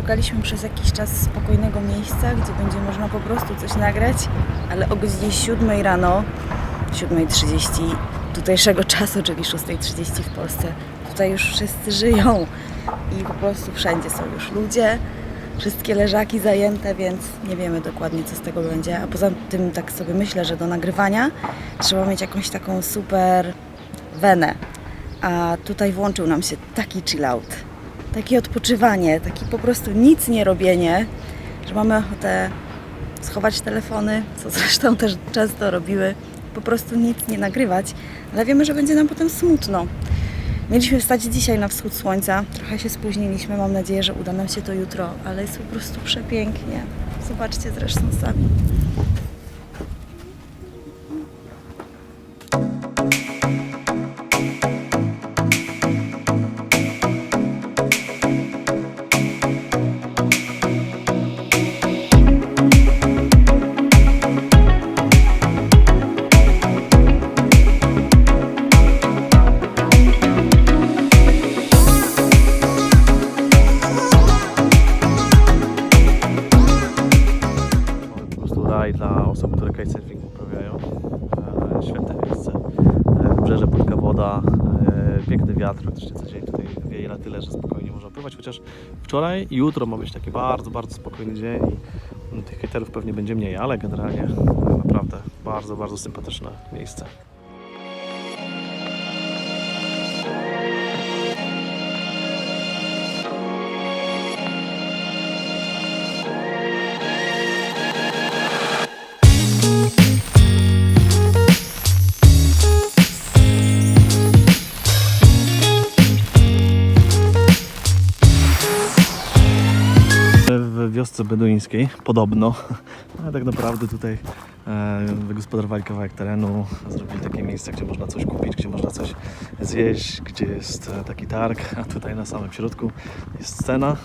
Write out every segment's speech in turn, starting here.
Szukaliśmy przez jakiś czas spokojnego miejsca, gdzie będzie można po prostu coś nagrać, ale o godzinie 7 rano, 7.30 tutejszego czasu, czyli 6.30 w Polsce, tutaj już wszyscy żyją i po prostu wszędzie są już ludzie, wszystkie leżaki zajęte, więc nie wiemy dokładnie co z tego będzie. A poza tym tak sobie myślę, że do nagrywania trzeba mieć jakąś taką super wenę. A tutaj włączył nam się taki chill out, takie odpoczywanie, taki po prostu nic nie robienie, że mamy ochotę schować telefony, co zresztą też często robiły, po prostu nic nie nagrywać, ale wiemy, że będzie nam potem smutno. Mieliśmy wstać dzisiaj na wschód słońca, trochę się spóźniliśmy, mam nadzieję, że uda nam się to jutro, ale jest po prostu przepięknie. Zobaczcie zresztą sami. Wiatr, praktycznie co dzień tutaj wieje na tyle, że spokojnie można pływać, chociaż wczoraj i jutro ma być taki bardzo, bardzo spokojny dzień i mm, tych hejterów pewnie będzie mniej, ale generalnie naprawdę bardzo, bardzo sympatyczne miejsce. Wiosce beduińskiej, podobno. Ale tak naprawdę tutaj e, wygospodarowali kawałek terenu, zrobili takie miejsce, gdzie można coś kupić, gdzie można coś zjeść, gdzie jest e, taki targ, a tutaj na samym środku jest scena.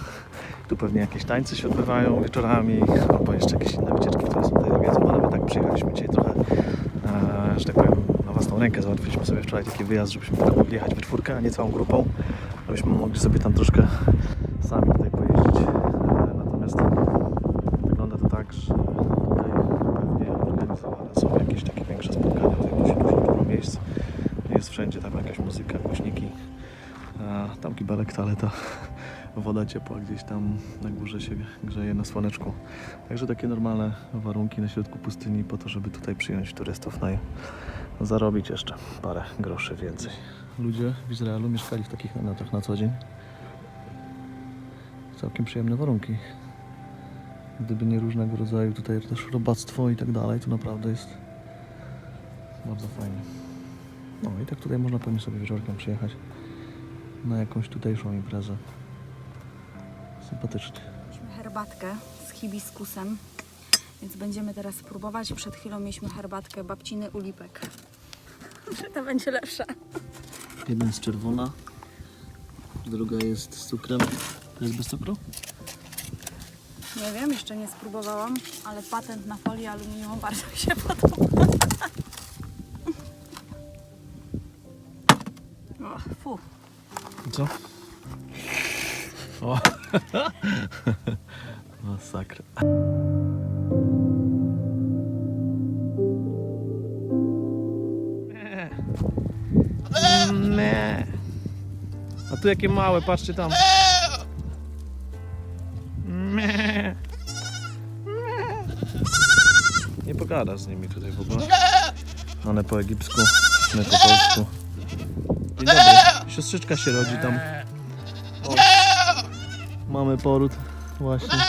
Tu pewnie jakieś tańce się odbywają wieczorami, albo jeszcze jakieś inne wycieczki, które są tutaj nawiedzą, ale my tak przyjechaliśmy dzisiaj trochę, e, że tak powiem, na własną rękę. Załatwiliśmy sobie wczoraj taki wyjazd, żebyśmy tylko mogli jechać we czwórkę, a nie całą grupą, żebyśmy mogli sobie tam troszkę sami tutaj pojeździć. E, Natomiast wygląda to tak, że tutaj pewnie organizowane są jakieś takie większe spotkania, tutaj musi dużo, dużo miejsc. Wszędzie tam jakaś muzyka, głośniki, tam kibelek, toaleta, woda ciepła gdzieś tam na górze się grzeje na słoneczku. Także takie normalne warunki na środku pustyni po to, żeby tutaj przyjąć turystów, no i zarobić jeszcze parę groszy więcej. Ludzie w Izraelu mieszkali w takich namiotach na co dzień. Całkiem przyjemne warunki. Gdyby nie różnego rodzaju tutaj też robactwo i tak dalej, to naprawdę jest bardzo fajnie. No i tak tutaj można pewnie sobie wieczorkiem przyjechać na jakąś tutejszą imprezę. Sympatycznie. Mieliśmy herbatkę z hibiskusem, więc będziemy teraz próbować. Przed chwilą mieliśmy herbatkę babciny ulipek. To będzie lepsza. Jedna jest czerwona, druga jest z cukrem. To jest bez cukru? Nie wiem, jeszcze nie spróbowałam, ale patent na folię aluminiową bardzo mi się podoba. Co? O. Masakra. Nie. A tu jakie małe, patrzcie tam. Nie. Nie pogadasz z nimi tutaj w ogóle. One po egipsku, my po polsku. Siostrzyczka się rodzi tam. O. Mamy poród właśnie.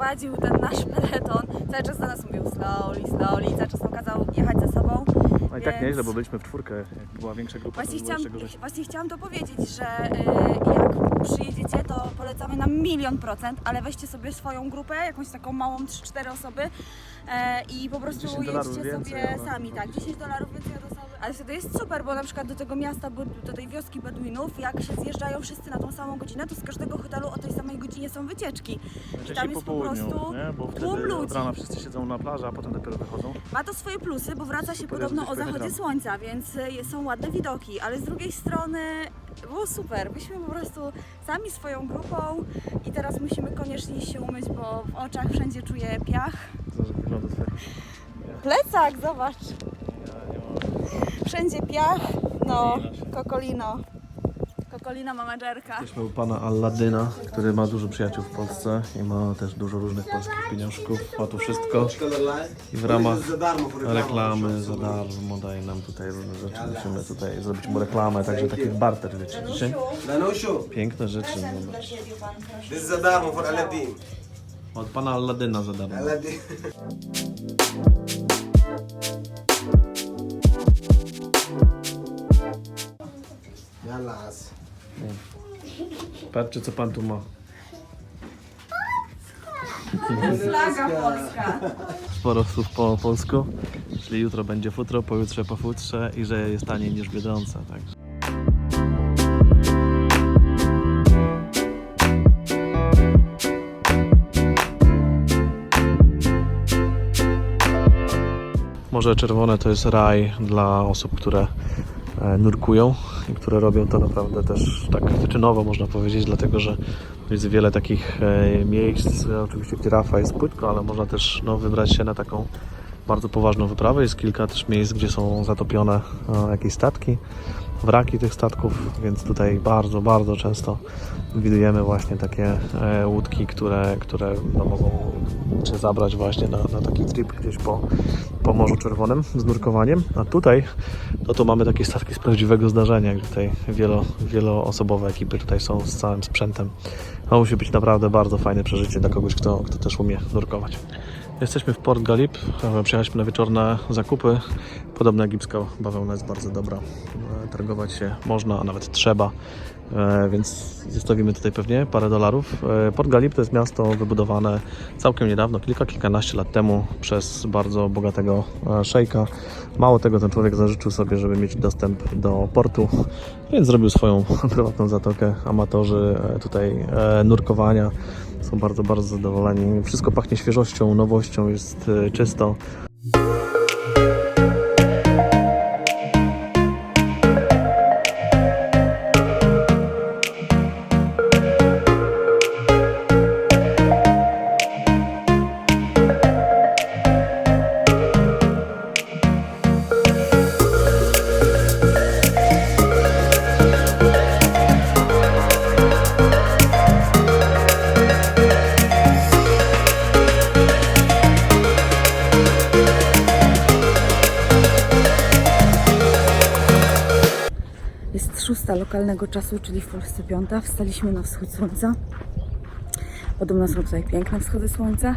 Prowadził ten nasz peleton. Cały czas do nas mówił slowly, slowly, cały czas nam kazał jechać za sobą. No i tak Więc- nieźle, bo byliśmy w czwórkę. Jak była większa grupa, Właśnie to chciałam, właśnie chciałam to powiedzieć, że y, jak przyjedziecie, to polecamy na milion procent, ale weźcie sobie swoją grupę, jakąś taką małą 3-4 osoby e, i po prostu 10 dolarów jedźcie więcej, sobie ale- sami, tak, 10 dolarów więcej. Ale wtedy jest super, bo na przykład do tego miasta, do tej wioski Beduinów, jak się zjeżdżają wszyscy na tą samą godzinę, to z każdego hotelu o tej samej godzinie są wycieczki. I tam jest po prostu nie? bo tłum wtedy od ludzi. rana wszyscy siedzą na plaży, a potem dopiero wychodzą. Ma to swoje plusy, bo wraca się podobno o zachodzie słońca, więc y, są ładne widoki, ale z drugiej strony było super. Byliśmy po prostu sami swoją grupą i teraz musimy koniecznie się umyć, bo w oczach wszędzie czuję piach. Zobacz, jak wygląda. Plecak, zobacz. Wszędzie piach. No, kokolino. Kokolina managerka. Jesteśmy u pana Alladyna, który ma dużo przyjaciół w Polsce i ma też dużo różnych polskich pieniążków. Ma tu wszystko i w ramach reklamy za darmo daje nam tutaj różne rzeczy. Musimy tutaj zrobić mu reklamę, także taki barter, wiecie. Dzisiaj piękne rzeczy. Zobacz. this is Zadamo for Aladdin. Od pana Alladyna za darmo. Aladdin. Yalas. Patrzcie co pan tu ma. Flaga polska. Sporo słów po polsku, czyli jutro będzie futro, pojutrze po futrze i że jest taniej niż w Biedronce. Także. Morze Czerwone to jest raj dla osób, które nurkują i które robią to naprawdę też tak wyczynowo można powiedzieć, dlatego że jest wiele takich e, miejsc, e, oczywiście gdzie Rafa jest płytko, ale można też no, wybrać się na taką bardzo poważną wyprawę. Jest kilka też miejsc, gdzie są zatopione e, jakieś statki, wraki tych statków, więc tutaj bardzo, bardzo często widujemy właśnie takie e, łódki, które, które no, mogą Cię zabrać właśnie na, na taki trip gdzieś po, po Morzu Czerwonym z nurkowaniem. A tutaj no to mamy takie statki z prawdziwego zdarzenia, gdzie tutaj wielo, wieloosobowe ekipy tutaj są z całym sprzętem. To musi być naprawdę bardzo fajne przeżycie dla kogoś, kto, kto też umie nurkować. Jesteśmy w Port Galip, przyjechaliśmy na wieczorne zakupy. Podobno egipska bawełna jest bardzo dobra. E, Targować się można, a nawet trzeba, więc zostawimy tutaj pewnie parę dolarów. E, Port Galip to jest miasto wybudowane całkiem niedawno, kilka, kilkanaście lat temu przez bardzo bogatego e, szejka. Mało tego, ten człowiek zażyczył sobie, żeby mieć dostęp do portu, więc zrobił swoją prywatną zatokę. Amatorzy e, tutaj e, nurkowania są bardzo, bardzo zadowoleni. Wszystko pachnie świeżością, nowością, jest e, czysto. Szósta lokalnego czasu, czyli w Polsce piąta. Wstaliśmy na wschód słońca. Podobno są tutaj piękne wschody słońca.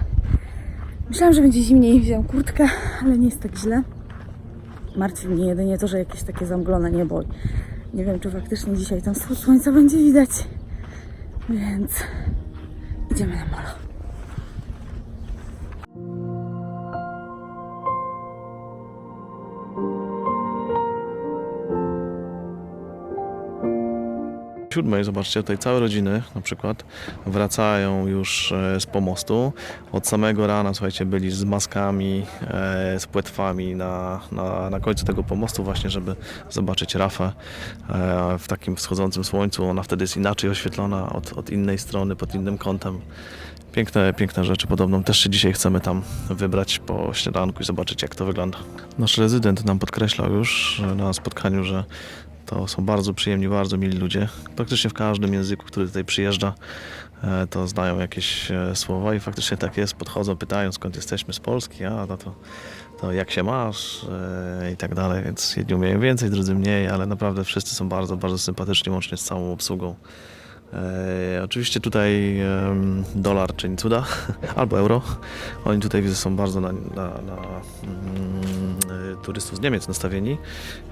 Myślałam, że będzie zimniej, wziąłem kurtkę, ale nie jest tak źle. Martwi mnie jedynie to, że jakieś takie zamglone niebo. Nie wiem, czy faktycznie dzisiaj ten wschód słońca będzie widać. Więc idziemy na molo. Siódmej, zobaczcie, tutaj całe rodziny na przykład wracają już e, z pomostu. Od samego rana, słuchajcie, byli z maskami, e, z płetwami na, na, na końcu tego pomostu właśnie, żeby zobaczyć Rafę e, w takim wschodzącym słońcu. Ona wtedy jest inaczej oświetlona od, od innej strony, pod innym kątem. Piękne, piękne rzeczy. Podobno też się dzisiaj chcemy tam wybrać po śniadanku i zobaczyć, jak to wygląda. Nasz rezydent nam podkreślał już na spotkaniu, że to są bardzo przyjemni, bardzo mili ludzie. Praktycznie w każdym języku, który tutaj przyjeżdża, e, to znają jakieś e, słowa i faktycznie tak jest. Podchodzą, pytają skąd jesteśmy z Polski, a no to, to jak się masz e, i tak dalej. Więc jedni umieją więcej, drudzy mniej, ale naprawdę wszyscy są bardzo, bardzo sympatyczni, łącznie z całą obsługą. E, oczywiście tutaj em, dolar czyni cuda, albo euro. Oni tutaj są bardzo na, na, na mm, e, turystów z Niemiec nastawieni,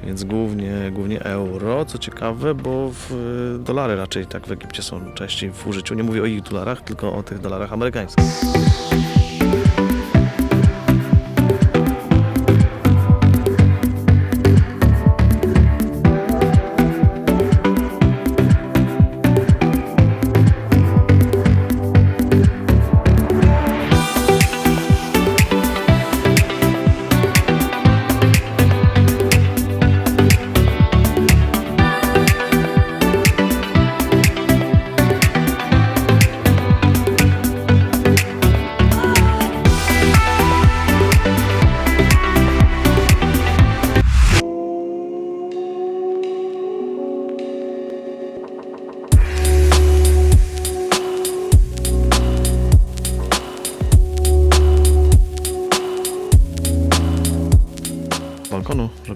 więc głównie, głównie euro, co ciekawe, bo w, e, dolary raczej tak w Egipcie są częściej w użyciu. Nie mówię o ich dolarach, tylko o tych dolarach amerykańskich.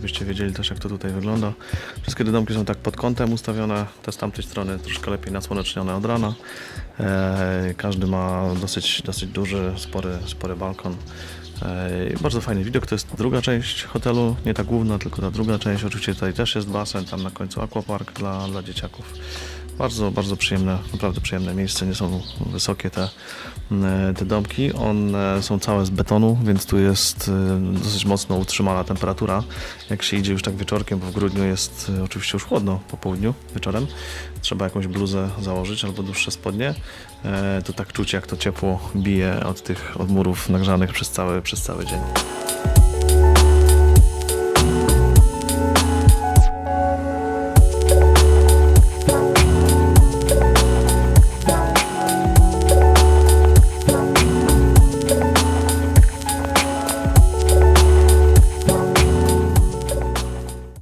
Żebyście wiedzieli też jak to tutaj wygląda. Wszystkie te domki są tak pod kątem ustawione, te z tamtej strony troszkę lepiej nasłonecznione od rana. E, każdy ma dosyć, dosyć duży, spory, spory balkon. E, bardzo fajny widok, to jest druga część hotelu, nie ta główna, tylko ta druga część. Oczywiście tutaj też jest basen, tam na końcu aquapark dla, dla dzieciaków. Bardzo, bardzo przyjemne, naprawdę przyjemne miejsce, nie są wysokie te, e, te domki. One są całe z betonu, więc tu jest e, dosyć mocno utrzymana temperatura. Jak się idzie już tak wieczorkiem, bo w grudniu jest e, oczywiście już chłodno po południu, wieczorem, trzeba jakąś bluzę założyć albo dłuższe spodnie, to tak czuć jak to ciepło bije od tych od murów nagrzanych przez cały, przez cały dzień.